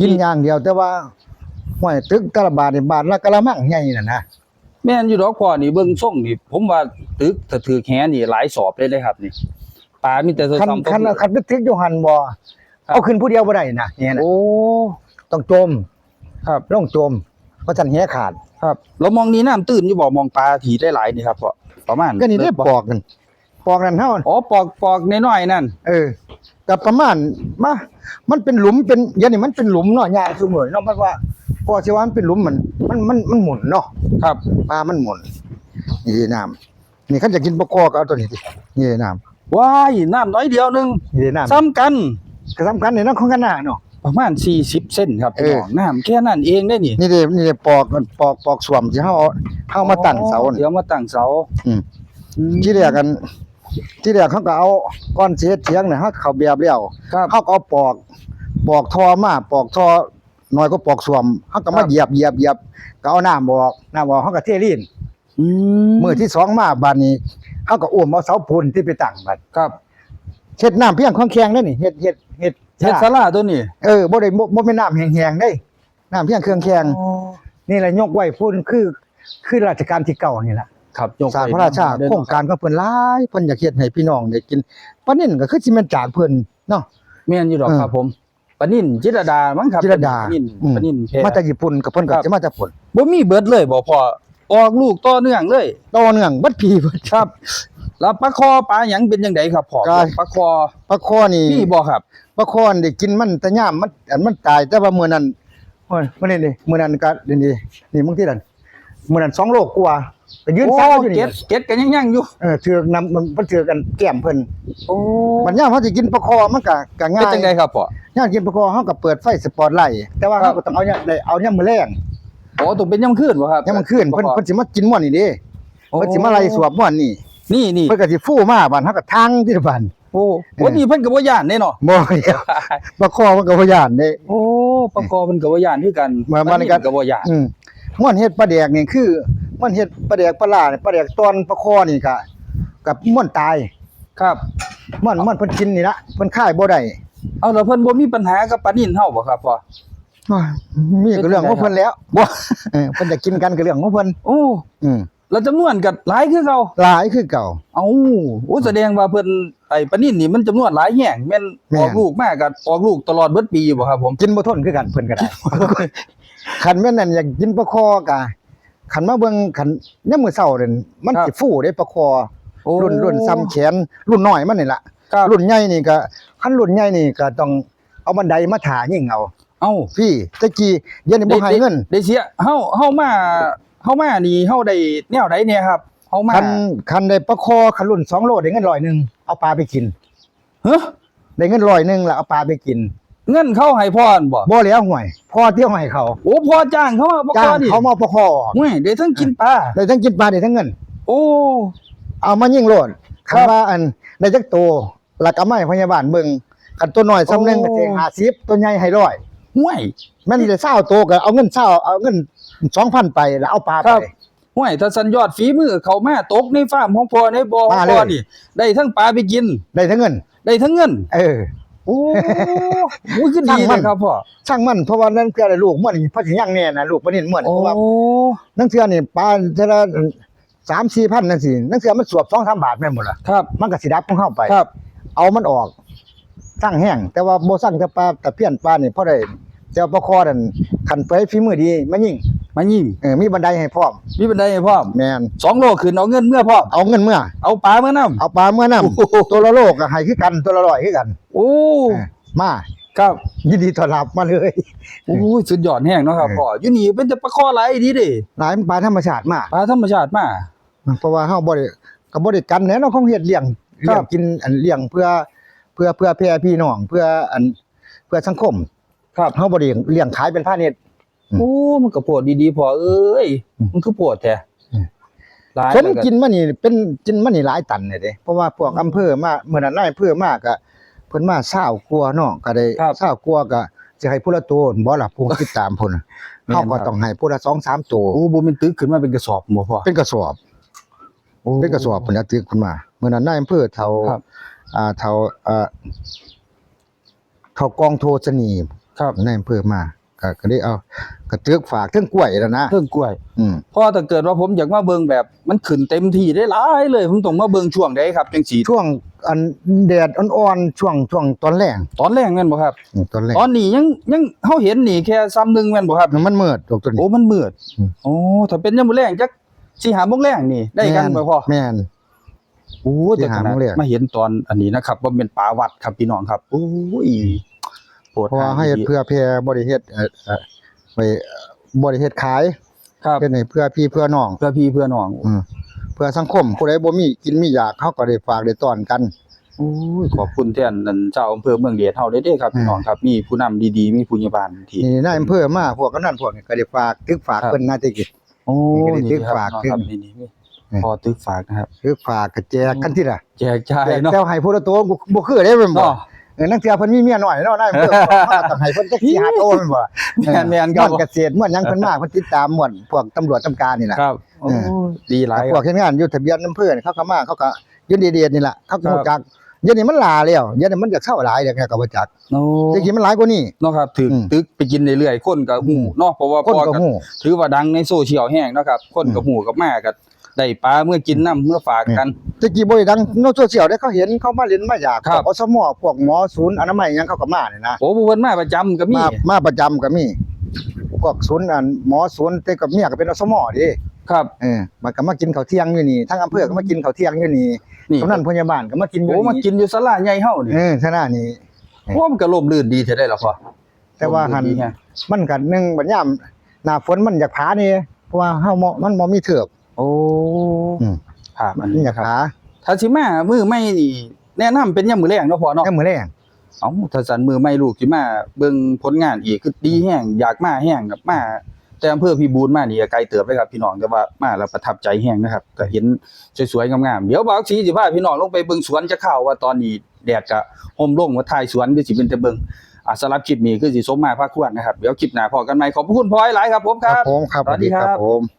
กินอย่างเดียว แต่ว่าห้วยตึกแต่ละบาทนี่บาทละกะละมังใหญ่น่ะนะแม่นอยู่ดอกพ่อนี่เบิ่งส่งนี่ผมว่าตึกถ้าถือแหนี่หลายสอบเลยเลยครับนี่ปลามีแต่ตัวคันซ้ำคันคันไปตึกอยู่หันบ่ครับเอาขึ้นผู้เดียวบ่ได้นะเนี่ยนะโอ้ต้องจม ครับต้องจม เพราะฉันแหขาด ครับ แล้วมองนี่น้ำตื้นอยู่บ่มองปลาถีได้หลายนี่ครับพ่อประมาณก็นี่ได้บ่ปอกกัน ปอกนั่นเฮาอ๋อปอกปอกน้อยๆนั่น เออแต่ประมาณมามันเป็นหลุมเป็นเดี๋ยวนี้มันเป็นหลุมเนาะยางซุมื้อเนาะมันว่าพอสิว่ามันเป็นหลุมมัน มันมันมันหมุนเนาะครับปลามันหมุนนี่น้ำนี่คันจะกินปลาคอก็เอาตัวนี้สินี่น้ำว้ายน้ำน้อยเดียวหนึงนี่น้ำซ้ำกันก็สำคัญในนั้นของกันหน้าเนาะ ประมาณ 40 เส้นครับเอพี่อน้องน้ำแค่นั้นเองได้นี่นี่เด้นี่เด้ปอกปอกปอกสวมที่เฮาเอาเฮามาตั้งเสาอ๋อนี่เดี๋ยวมาตั้งเสาอืมอืมที่แรกกัน ที่แรกเขาก็เอาก้อนเศษเถียงเนี่ยเฮาเข้าเบียบแล้วครับเฮาก็เอาปอกปอกทอมาปอกทอน้อยก็ปอกสวมเฮาก็ครัมาบ เหยียบเหยียบเหยียบก็เอาน้ำออกน้ำออกเฮาก็เทลีนอืมมื้อที่สองมาบัดนี้เฮาก็อุ้มเอาเสาปูนที่ไปตั้งบัดครับเฮ็ดน้ำเพียงของแข็งเด้อนี่เฮ็ดเฮ็ดเฮ็ดเฮ็ดศาลาตัวนี้เออบ่ได้บ่บ่แม่นน้ำแห้งๆเด้น้ำเพียงเครื่องแข็งอ๋อนี่แหละยกไว้พุ่นคือคือราชการที่เก่านี่แหละ ครับยกสารพระราชาโครงการก็เพิ่นหลายเพิ่นอยากเฮ็ดให้พี่น้องได้กินปลานิ่นก็คือสิแม่นจากเพิ่นเนาะแม่นอยู่ดอกเออครับผมปานินจิรดามั้งครับจิรดาปานินอืมปานินแพรมาจากญี่ปุ่นก็เพิ่นก็ครับสิมาจากญี่ปุ่นบ่มีเบิดเลยบ่พอออกลูกต่อเนื่องเลยต่อเนื่องบัดพีเบิดครับ แล้วปลาคอปลาหยังเป็นจังไดครับพ่อก็ปลาคอปลาคอนี่มีบ่ครับปลาคอนี่ได้กินมันแต่ยามมันอันมันตายแต่ว่ามื้อนั้นโอ้ยมื้อนี้นี่มื้อนั้นก็นี่นี่นี่มึงที่นั่น มื้อนั้น2โลกว่าไปยืนโอ้ฟ้าอยู่เก็นี่ดเก็ดกันยังยังอยู่เออถือกนำมันมันถือกันแก้มเพิ่นโอ้มันยามเฮาสิกินปลาคอมันก็ก็ง่าเป็นยจังไดครับพ่อยามกินปลาคอเฮาก็เปิดไฟสปอตไลท์แต่ว่าครัเฮาบก็ต้องเอาเนี่ยได้เอาเนี่ยามมื้อแลงโอ้ต้องเป็นยามคืนบ่ครับยามมื้อคืนเพิ่นปลาคอเพิ่นสิมากินม่วนนี่เด้โอ้เพิ่นสิมาไล่สวบม่วนนี่นี่นี่เพิ่นก็สิฟู่มาบ้านเฮาก็ทางที่บ้านโอ้โอ้นี่เพิ่นก็บ่ย่านเด้เนาะบ่เดียวบ่คอมันก็บ่ย่านเด้โอ้ปลาคอเพิ่นก็บ่ย่านคือกันมามาในการปลก็บ่ย่านอื มม่วนเฮ็ดปลาแดกนี่คือม่วนเฮ็ดปลาแดกปลาล่านี่ปลาแดกตอนปลาคอนี่ก็กับม่วนตายครับม่วนม่วนเพิ่นกินนี่ละเพิ่นขายบ่ได้เอาแล้วเพิ่นบ่มีปัญหากับปลานินเฮาบ่ครับพ่ออ้ายมีก็เรื่องของเพิ่นแล้วบ่เออเพิ่นจะกินกันก็เรื่องของเพิ่นโอ้อืมแล้วจำนวนก็หลายคือเก่าหลายคือเก่า เอ้าโอ้แสดงว่าเพิ่นไอ้ปลานินนี่มันจำนวนหลายแห่งแม่นแม่นออกลูกมาก็ออกลูกตลอดเบิดปีบ่ครับผม กินบ่ทนคือกันเพิ่นก็ได้ คันแม่นนั่นอยากกินปลาคอกะคันมาเบิ่งคันยามมื้อเช้านั่นมันครับสิฟูเด้ปลาคอโอ้รุ่นรุ่นซ้ำแขนรุ่นน้อยมันนี่ล่ะครับรุ่นใหญ่นี่ก็คันรุ่นใหญ่นี่ก็ต้องเอาบันไดมาถายิงเอา เอ้าพี่ตะกี้เดี๋ยวนี้บ่ให้เงินได้เสียเฮาเฮามาเฮามานี่เฮาได้แนวใดเนี่ยครับเฮามาคันคันได้ปลาคอคันรุ่น2โลได้เงินร้อยหนึงเอาปลาไปกินเฮ้อได้เงินร้อยหนึงแล้วเอาปลาไปกิน เงินเข้าให้พรบ่บ่แล้วห่วยพอเที่ยวให้เขาโอ้พ่อจ้างเขามาบ่จ้าก่องนี่เขามาเอาปลาคอออกเฮ้ยได้ทั้งกินปลาได้ทั้งกินปลาได้ทั้งเงิน โอ้ เอามายิงโลดครัคันบว่าอันได้จักโตแล้วก็เอามาให้พยาบาลเบิ่งคันตัวน้อยซ้ำหนึงก็สิโอ้50ตัวใหญ่ให้ร้อยห่วยแม่นได้20โตก็เอาเงิน20เอาเงิน2,000ไปแล้วเอาปลาคไปรับห่วยถ้าสัญยอดฝีมือเขามาตกในฟาร์มของพ่อในบ่อของมาเลย พ่อนี่ได้ทั้งปลาไปกิน ได้ทั้งเงิน ได้ทั้งเงิน เออ โอ้โหคือดีช่างมัเลนยครับพ่อช่างมันเพราะว่านั่นคืออะไรลูกม่วนนี่เพราะสิยังแน่นะลูกบ่นี่ม่วนโอ้เพราะว่านั่นเทื่อนี่ปลาเทื่อละ3 4,000นั่นสินั่นเทื่อมันสวบ2-3บาทแม่นบ่ล่ะครับ มันก็สิดับของเฮาไปครับ เอามันออกสร้างแห้งแต่ว่าบ่สร้างแต่ปลาแต่เพี้ยนปลานี่พอได้แต่ว่าปลาคอนั่นคันไปฝีมือดีมายิง มายิงเออมีบันไดให้พร้อมมีบันไดให้พร้อมแม่นสองโลขึ้นเอาเงินเมื่อพร้อมเอาเงินเมื่อ เอาปลาเมื่อนำเอาปลาเมื่อนํตัวละโลก็ให้คือกันตัวละร้อยคือกัน โอ้เออมาครับยินดีต้อนรับมาเลยโอ้ยสุดยอดแห้งเนาะครับเออพ่ออยู่นี่เป็นแต่ปลาคอหลายดีเด้หลายมันปลาธรรมชาติมาปลาธรรมชาติมาเพราะว่าเฮาบ่ได้ก็บ่ได้กันแหน่เนาะของเฮ็ดเลี้ยงครับเลี้ยงกินอันเลี้ยงเพื่อเพื่อเพื่อแพ่พี่น้องเพื่ออันเพื่อสังคม ครับเฮาบ่ได้เลี้ยงขายเป็นพาณิชย์อืม โอ้มันก็โพดดีๆพอเอ้ยอืมมันคือโพดแท้อืมหลายผมแล้วกินมานี่เป็นกินมานี่หลายตันเลยเด้เพราะว่าพวกอำเภอมาเมื่อนั้นนายอำเภอมาก็เพิ่นมา20กว่าเนาะก็ได้20กว่าก็สิให้ผู้ละตัวบ่ล่ะผู้ติดตามพุ่นน่ะเฮาก็ต้องให้ผู้ละ2 3ตัวโอ้บ่แม่นตึกขึ้นมาเป็นกระสอบบ่พ่อเป็นกระสอบเป็นกระสอบพุ่นน่ะตึกขึ้นมาเมื่อนั้นนายอำเภอเฒ่าครับอ่าเฒ่าเอ่อเฒ่ากองโทสนีครับในอำเภอมาก็ก็ได้เอา กระเตือกฝากเทั้งกล้วยแล้วนะเรื่องกล้วยอืมเพราะถ้าเกิดว่าผมอยากมาเบิ่งแบบ มันขึ้นเต็มที่ได้หลายเลยผมต้องมาเบิ่งช่วงใดครับจังสีช่วงอันแดดอ่อนๆช่วงช่วงตอนแรงตอนแรกแม่นบ่ครับ อืมตอนแรงตอนนี้ยังยังเฮาเห็นนี่แค่ซ้ำหนึงแม่นบ่ครับ มันมืดตกตัวนี้ โอ้มันมืดอืม โอ้ถ้าเป็นยามมื้อแลงจักสิหาโมงแลงนี่ได้กันบ่พ่อแม่น โอ้แต่ขนาดสิหาโมงแลง มาเห็นตอนอันนี้นะครับว่าเป็นป่าวัดครับพี่น้องครับโอ้ยโปรดเพราะว่าให้เฮ็ดเพื่อแพร่บ่ได้เฮ็ดเอ่อเอ่อ ไปเอ่อบ่ได้เฮ็ดขายครับเฮ็ดให้เพื่อพี่เพื่อน้องเพื่อพี่เพื่อน้องอืมเพื่อสังคมผู้ใดบ่มีกินมีอยากเขาก็ได้ฝากได้ต้อนกันโอ้ยขอบคุณแทนนั่นเจ้าอำเภอเมืองเดชเฮาเด้อเด้อครับพี่น้องครับ มีผู้นำดีๆ มีผู้ใหญ่บ้านที่นี่นายอำเภอมาพวกกำนันพวกนี้ก็ได้ฝากตึกฝากครับเพิ่นน่าจะกินโอ้นี่ก็ได้นี่ตึกครับฝากพี่น้องครับขึ้นนี่นี่อืมพอตึกฝากนะครับตึกฝากก็แจกกันที่ล่ะแจกจ่ายแต่เนาะแต่ให้ผู้ละโตบ่บ่คือได้แม่นบ่ เนาะเออนักเที่ยวเพิ่นมีเมียน้อยเนาะนายอำเภอเขาต้องให้เพิ่นจักสิหาโตแม่นบ่แม่นแม่นครับม่วนเกษตรม่วนหยังเพิ่นมาเพิ่นติดตามม่วนพวกตำรวจตำการนี่ล่ะ ครับโอ้ยดีหลายพควรักบเฮ็ดงานอยู่ทะเบียนอำเภอนี่เขาก็มาเขาก็ยืนดีๆนี่ล่ะเขาก็ครับรู้จักเดี๋ยวนี้มันลาแล้วเดี๋ยวนี้มันจะเข้าหลายเดี๋ยวก็บ่จักโอ้จริงๆมันหลายกว่านี้ เนาะครับถึกอืม ตึกไปกินเรื่อยๆคนก็ฮู้เนาะเพราะว่าคนพอก็กันฮู้ ถือว่าดังในโซเชียลแห้งเนาะครับคนก็ฮู้กับมาก็ ได้ปลาเมื่อกินน้ำเมื่อฝากกัน ตะกี้บ่ได้ดังโนโซเชียลได้เขาเห็นเขามาเล่นมาอยากครับพวกอสมพวกหมอศูนย์อนามัยหยังเขาก็มานี่นะ โอ้ผู้เพิ่นมาประจำก็มี มามาประจำก็มีพวกศูนย์อันหมอศูนย์แต่กับเมียก็เป็นอสมดิครับ เออมันก็มากินข้าวเที่ยงอยู่นี่ทั้งอำเภอก็มากินข้าวเที่ยงอยู่นี่นี่กำนันพยาบาลก็มากินอยู่โอ้มานี่กินอยู่ศาลาใหญ่เฮานี่เออท่าน้านี่โอ้มันก็ล่มลื่นดีเท่าได้ล่ะพ่อแต่ว่าหัน ล่มลื่ดีแฮะมันก็หนึงบัดยามหน้าฝนมันอยากผานี่เพราะว่าเฮาบ่มันบ่มีเถือก โอ้อืม ครับอันมันนี้อยากครับผาถ้าสิมามือไม่นี่แนะนำเป็นยามมื้อแรงเนาะพ่อเนาะแค่มื้อแรงเอ้าถ้าสันมือไม่ลูกสิมาเบิ่งผลงานอีกคือดีแฮงอยากมาแฮงครับมาแต่อำเภอพี่บูนมานี่ก็ไกลเติบเลยครับพี่น้องแต่ว่ามาแล้วประทับใจแฮงนะครับก็เห็นสวยๆงามๆเดี๋ยวบ่าวสีสิพาพี่น้องลงไปเบิ่งสวนจะเข้าว่าตอนนี้แดดก็ห่มลงว่าท้ายสวนคือสิเป็นแต่เบิ่งอะสำหรับคลิปนี้คือสิสมมาภาคควรนะครับเดี๋ยวคลิปหน้าพอกันใหม่ขอบพระคุณพ่อหลายๆครับผมคครัรับบ ผมครับสวัสดีครับ ผม